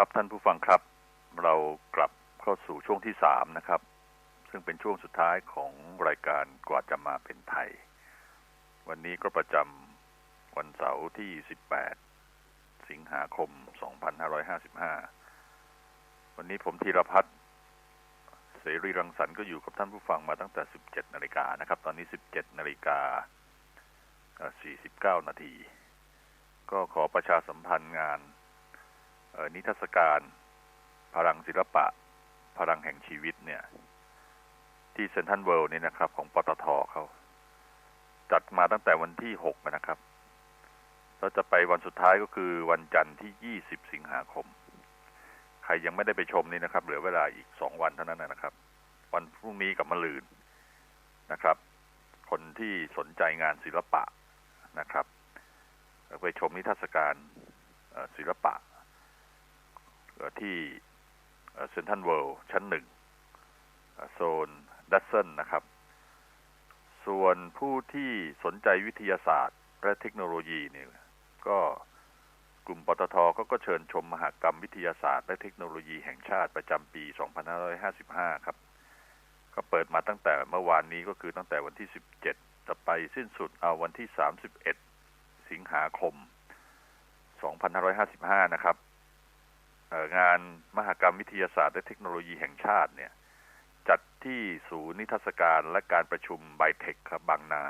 ครับท่านผู้ฟังครับ เรากลับเข้าสู่ช่วงที่สามนะครับ ซึ่งเป็นช่วงสุดท้ายของรายการกว่าจะมาเป็นไทย วันนี้ก็ประจำวันเสาร์ที่ 18 สิงหาคม 2555 วันนี้ผมธีรพัฒน์เสรีรังสรรค์ก็อยู่กับท่านผู้ฟังมาตั้งแต่ 17 นาฬิกานะครับ ตอนนี้ 17 นาฬิกา 49 นาที ก็ขอประชาสัมพันธ์งาน นิทรรศการพลังศิลปะ พลังแห่งชีวิตเนี่ย ที่เซนทันเวิลด์นี่นะครับ ของปตทเขาจัดมาตั้งแต่วันที่หกนะครับเราจะไปวันสุดท้ายก็คือวันจันทร์ที่ยี่สิบสิงหาคม ใครยังไม่ได้ไปชมนี่นะครับ เหลือเวลาอีกสองวันเท่านั้นนะครับ วันพรุ่งนี้กับมะลืนนะครับ คนที่สนใจงานศิลปะนะครับไปชมนิทรรศการศิลปะ ที่เซนทันเวิลด์ชั้นหนึ่งโซนดัตเซนนะครับ ส่วนผู้ที่สนใจวิทยาศาสตร์และเทคโนโลยีเนี่ยก็กลุ่มปตทก็ก็เชิญชมมหากรรมวิทยาศาสตร์ และเทคโนโลยีแห่งชาติประจำปี 2555 ครับ ก็เปิดมาตั้งแต่เมื่อวานนี้ก็คือตั้งแต่วันที่ 17 จะไปสิ้นสุดเอาวันที่ 31 สิงหาคม 2555 นะครับ งานมหกรรมวิทยาศาสตร์และเทคโนโลยีแห่งชาติเนี่ย จัดที่ศูนย์นิทรรศการและการประชุมไบเทคครับบางนา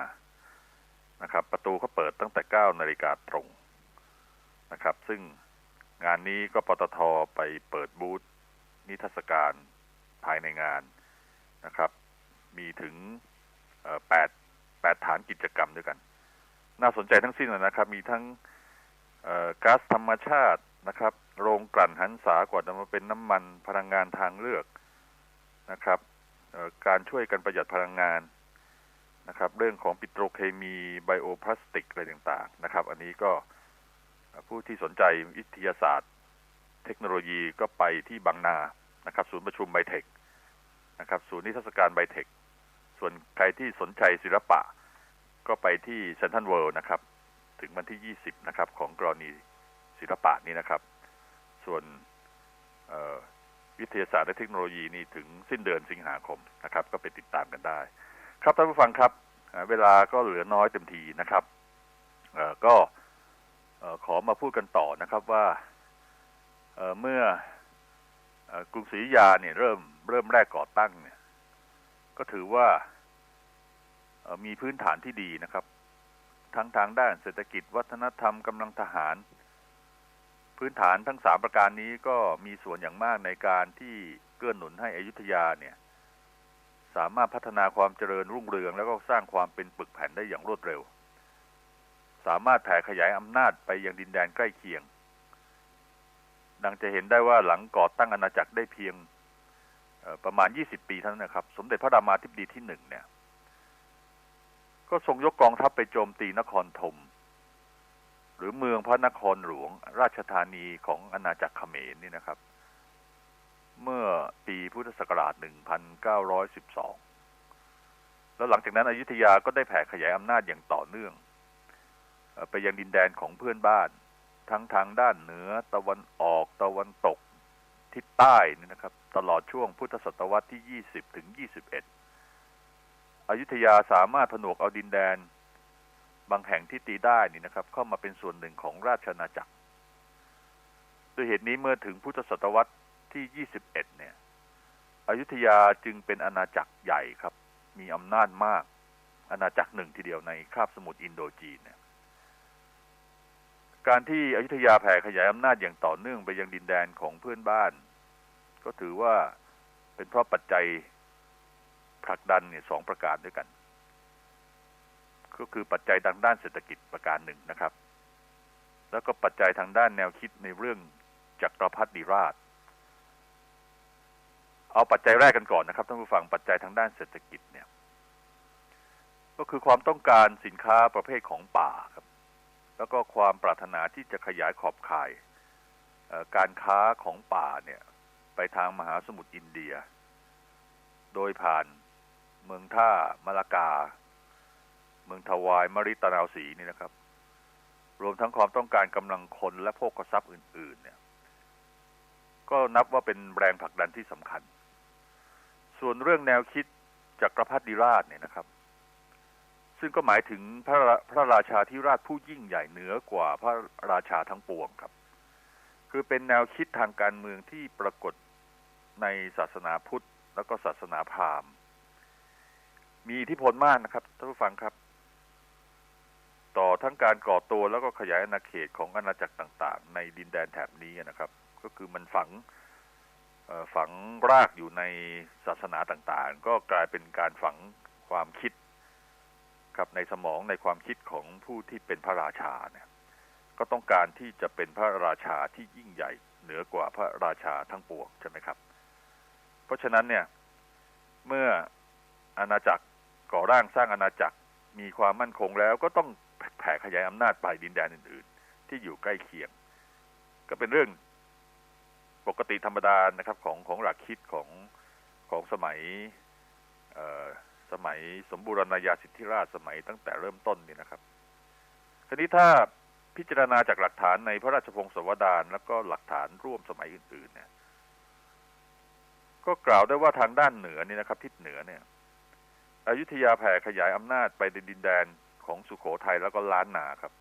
นะครับ ประตูเขาเปิดตั้งแต่9นาฬิกาตรงนะครับ ซึ่งงานนี้ก็ปตทไปเปิดบูธนิทรรศการภายในงานนะครับ มีถึงแปดแปดฐานกิจกรรมด้วยกัน น่าสนใจทั้งสิ้นนะครับ มีทั้งก๊าซธรรมชาติ นะครับ โรงกลั่นหันษากว่าจะมาเป็นน้ำมันพลังงานทางเลือกนะครับการช่วยกันประหยัดพลังงานนะครับ เรื่องของปิโตรเคมีไบโอพลาสติกอะไรต่างๆนะครับ อันนี้ก็ผู้ที่สนใจวิทยาศาสตร์ เทคโนโลยีก็ไปที่บางนานะครับ ศูนย์ประชุมไบเทคนะครับ ศูนย์นิทรรศการไบเทคส่วนใครที่สนใจศิลปะ ก็ไปที่เซนทันเวิลด์นะครับ ถึงวันที่ 20 นะครับ ของกรณี ศิลปะนี้นะครับ ส่วนวิทยาศาสตร์และเทคโนโลยีนี่ถึงสิ้นเดือนสิงหาคมนะครับ ก็ไปติดตามกันได้ ครับท่านผู้ฟังครับ เวลาก็เหลือน้อยเต็มทีนะครับก็ขอมาพูดกันต่อนะครับว่าเมื่อกรุงศรีอยุธยาเนี่ยเริ่มเริ่มแรกก่อตั้งเนี่ย ก็ถือว่ามีพื้นฐานที่ดีนะครับ ทั้งทางด้านเศรษฐกิจวัฒนธรรมกำลังทหาร พื้นฐานทั้งสามประการนี้ก็มีส่วนอย่างมากในการที่เกื้อหนุนให้อยุธยาเนี่ย สามารถพัฒนาความเจริญรุ่งเรือง แล้วก็สร้างความเป็นปึกแผ่นได้อย่างรวดเร็ว สามารถแผ่ขยายอำนาจไปยังดินแดนใกล้เคียง ดังจะเห็นได้ว่าหลังก่อตั้งอาณาจักรได้เพียงประมาณ 20 ปีเท่านั้นนะครับ สมเด็จพระรามาธิบดีที่หนึ่งเนี่ย ก็ทรงยกกองทัพไปโจมตีนครธม หรือเมืองพระนครหลวง ราชธานีของอาณาจักรเขมรนี่นะครับ เมื่อปีพุทธศักราช 1912 แล้วหลังจากนั้นอยุธยาก็ได้แผ่ขยายอำนาจอย่างต่อเนื่อง ไปยังดินแดนของเพื่อนบ้าน ทั้งทางด้านเหนือตะวันออกตะวันตกทิศใต้นี่นะครับ ตลอดช่วงพุทธศตวรรษที่ 20 ถึง 21 อยุธยาสามารถผนวกเอาดินแดน บางแห่งที่ตีได้นี่นะครับ เข้ามาเป็นส่วนหนึ่งของราชอาณาจักร ด้วยเหตุนี้เมื่อถึงพุทธศตวรรษที่ 21 เนี่ย อยุธยาจึงเป็นอาณาจักรใหญ่ครับ มีอำนาจมาก อาณาจักรหนึ่งทีเดียวในคาบสมุทรอินโดจีนเนี่ยการที่อยุธยาแผ่ขยายอำนาจอย่างต่อเนื่องไปยังดินแดนของเพื่อนบ้าน ก็ถือว่าเป็นเพราะปัจจัยผลักดันเนี่ยสองประการด้วยกัน ก็คือปัจจัยทางด้านเศรษฐกิจประการหนึ่งนะครับ แล้วก็ปัจจัยทางด้านแนวคิดในเรื่องจักรพรรดิราช เอาปัจจัยแรกกันก่อนนะครับท่านผู้ฟังปัจจัยทางด้านเศรษฐกิจเนี่ย ก็คือความต้องการสินค้าประเภทของป่าครับ แล้วก็ความปรารถนาที่จะขยายขอบข่ายการค้าของป่าเนี่ย ไปทางมหาสมุทรอินเดีย โดยผ่านเมืองท่ามะลากา เมืองทวายมริตนาวสีนี่นะครับ รวมทั้งความต้องการกำลังคนและพวกทรัพย์อื่น ๆ เนี่ย ก็นับว่าเป็นแรงผลักดันที่สำคัญ ส่วนเรื่องแนวคิดจากรพัฒดิราชเนี่ยนะครับ ซึ่งก็หมายถึงพระพระราชาธิราชผู้ยิ่งใหญ่เหนือกว่าพระราชาทั้งปวงครับ คือเป็นแนวคิดทางการเมืองที่ปรากฏในศาสนาพุทธ แล้วก็ศาสนาพราหมณ์มีอิทธิพลมากนะครับท่านผู้ฟังครับ ต่อทั้งการก่อตัวแล้วก็ขยายอาณาเขตของอาณาจักรต่าง ๆ ในดินแดนแถบนี้นะครับ ก็คือมันฝังฝังรากอยู่ในศาสนาต่างๆ ก็กลายเป็นการฝังความคิดครับในสมองในความคิดของผู้ที่เป็นพระราชาเนี่ยก็ต้องการที่จะเป็นพระราชาที่ยิ่งใหญ่เหนือกว่าพระราชาทั้งปวงใช่ไหมครับ เพราะฉะนั้นเนี่ยเมื่ออาณาจักรก่อร่างสร้างอาณาจักรมีความมั่นคงแล้วก็ต้อง แผ่ขยายอำนาจไปดินแดนอื่น ๆ ที่อยู่ใกล้เคียง ก็เป็นเรื่องปกติธรรมดานะครับ ของของหลักคิดของของสมัยสมัยสมบูรณาญาสิทธิราชสมัยตั้งแต่เริ่มต้นนี่นะครับคราวนี้ถ้าพิจารณาจากหลักฐานในพระราชพงศาวดารแล้วก็หลักฐานร่วมสมัยอื่น ๆ เนี่ย ก็กล่าวได้ว่าทางด้านเหนือนี่นะครับ ทิศเหนือเนี่ยอยุธยาแผ่ขยายอำนาจไปในดินแดน ของสุขโขทัยแล้วก็ล้านนาครับ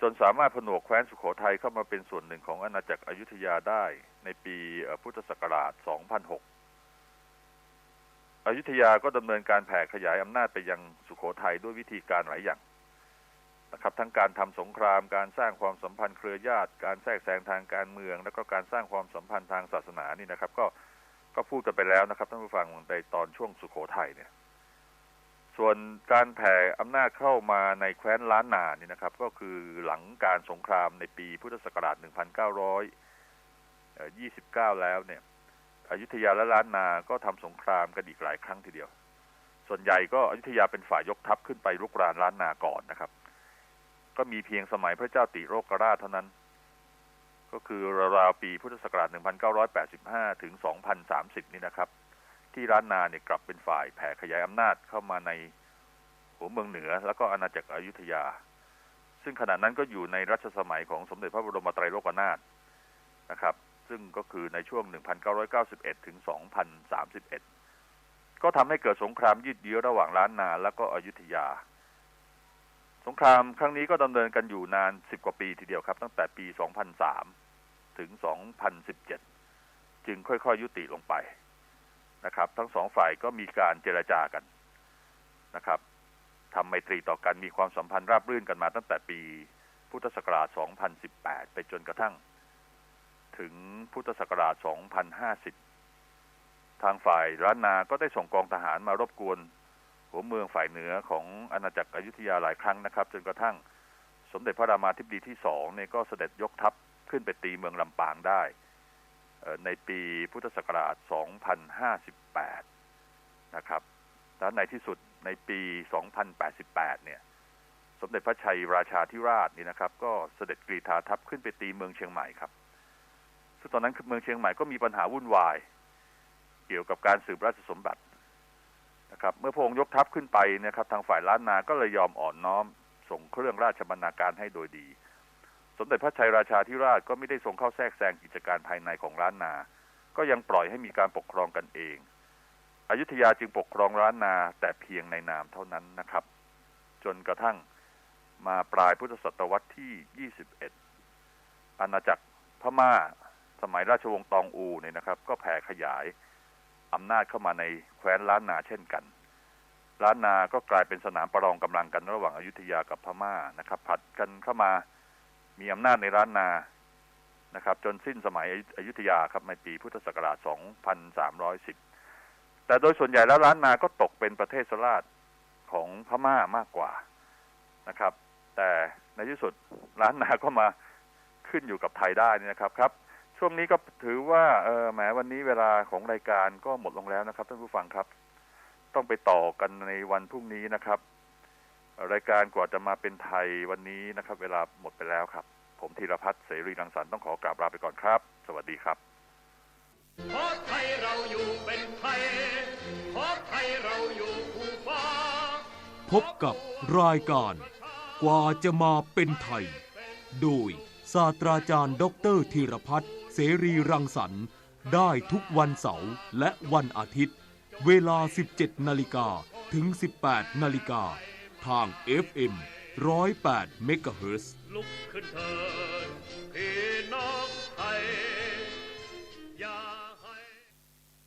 จนสามารถผนวกแคว้นสุขโขทัยเข้ามาเป็นส่วนหนึ่งของอาณาจักรอยุธยาได้ในปีพุทธศักราช 2006 อยุธยาก็ดำเนินการแผ่ขยายอำนาจไปยังสุขโขทัยด้วยวิธีการหลายอย่างนะครับทั้งการทำสงครามการสร้างความสัมพันธ์เครือญาติ การแทรกแซงทางการเมือง แล้วก็การสร้างความสัมพันธ์ทางศาสนานี่นะครับ ก็ก็พูดกันไปแล้วนะครับท่านผู้ฟังในตอนช่วงสุขโขทัยเนี่ย ส่วนการแผ่อำนาจเข้ามาในแคว้นล้านนานี่นะครับ ก็คือหลังการสงครามในปีพุทธศักราช 1929 แล้วเนี่ยอยุธยาและล้านนาก็ทำสงครามกันอีกหลายครั้งทีเดียว ส่วนใหญ่ก็อยุธยาเป็นฝ่ายยกทัพขึ้นไปรุกรานล้านนาก่อนนะครับ ก็มีเพียงสมัยพระเจ้าติโรกราชเท่านั้น ก็คือราวๆปีพุทธศักราช 1985 ถึง 2030 นี่นะครับ ที่ล้านนาเนี่ยกลับเป็นฝ่ายแผ่ขยายอำนาจเข้ามาในหัวเมืองเหนือ แล้วก็อาณาจักรอยุธยา ซึ่งขณะนั้นก็อยู่ในรัชสมัยของสมเด็จพระบรมไตรโลกนาถนะครับ ซึ่งก็คือในช่วง 1991 ถึง 2031 ก็ทำให้เกิดสงครามยืดเยื้อระหว่างล้านนาและก็อยุธยา สงครามครั้งนี้ก็ดำเนินกันอยู่นาน 10 กว่าปีทีเดียวครับ ตั้งแต่ปี 2003 ถึง 2017 จึงค่อยๆยุติลงไป นะครับ ทั้งสองฝ่ายก็มีการเจรจากันนะครับทำไมตรีต่อกันมีความสัมพันธ์ราบรื่นกันมาตั้งแต่ปีพุทธศักราช 2018 ไปจนกระทั่ง ถึงพุทธศักราช 2050 ทางฝ่ายล้านนา ก็ได้ส่งกองทหารมารบกวน หัวเมืองฝ่ายเหนือของอาณาจักรอยุธยาหลายครั้งนะครับ จนกระทั่งสมเด็จพระรามาธิบดีที่สองเนี่ยก็เสด็จยกทัพขึ้นไปตีเมืองลำปางได้ ในปีพุทธศักราช 2058 นะครับ และในที่สุดในปี 2088 เนี่ย สมเด็จพระชัยราชาธิราชนี่นะครับ ก็เสด็จกรีธาทัพขึ้นไปตีเมืองเชียงใหม่ครับ ซึ่งตอนนั้นเมืองเชียงใหม่ก็มีปัญหาวุ่นวาย เกี่ยวกับการสืบราชสมบัตินะครับ เมื่อพระองค์ยกทัพขึ้นไปนะครับ ทางฝ่ายล้านนา ก็เลยยอมอ่อนน้อม ส่งเครื่องราชบรรณาการให้โดยดี สมเด็จพระชัยราชาธิราชก็ไม่ได้ทรงเข้าแทรกแซงกิจการภายในของล้านนา ก็ยังปล่อยให้มีการปกครองกันเอง อยุธยาจึงปกครองล้านนาแต่เพียงในนามเท่านั้นนะครับ จนกระทั่งมาปลายพุทธศตวรรษที่ 21 อาณาจักรพม่าสมัยราชวงศ์ตองอูเนี่ยนะครับ ก็แผ่ขยายอำนาจเข้ามาในแคว้นล้านนาเช่นกันล้านนาก็กลายเป็นสนามประลองกำลังกันระหว่างอายุธยากับพม่านะครับ ผัดกันเข้ามา มีอำนาจในล้านนานะครับ จนสิ้นสมัยอยุธยาครับในปีพุทธศักราช 2310 แต่โดยส่วนใหญ่แล้วล้านนาก็ตกเป็นประเทศสราชของพม่ามากกว่านะครับ แต่ในที่สุดล้านนาก็มาขึ้นอยู่กับไทยได้นี่นะครับครับ ช่วงนี้ก็ถือว่าเออแหมวันนี้เวลาของรายการก็หมดลงแล้วนะครับท่านผู้ฟังครับ ต้องไปต่อกันในวันพรุ่งนี้นะครับ รายการกว่าจะมาเป็นไทยวันนี้นะครับ เวลาหมดไปแล้วครับ ผมธีรพัฒน์เสรีรังสรรค์ต้องขอกราบลาไปก่อนครับ สวัสดีครับขอไทยเราอยู่เป็นไทยขอไทยเราอยู่คู่ฟ้าพบกับรายการ กว่าจะมาเป็นไทย โดยศาสตราจารย์ด็ออเตร์ธีรพัฒน์เสรีรังสรรค์ได้ทุกวันเสาร์และวันอาทิตย์ เวลา 17 นาฬิกาถึง 18 นาฬิกา ทาง FM 108 m h z ลุกขึ้นเถิดพี่น้อง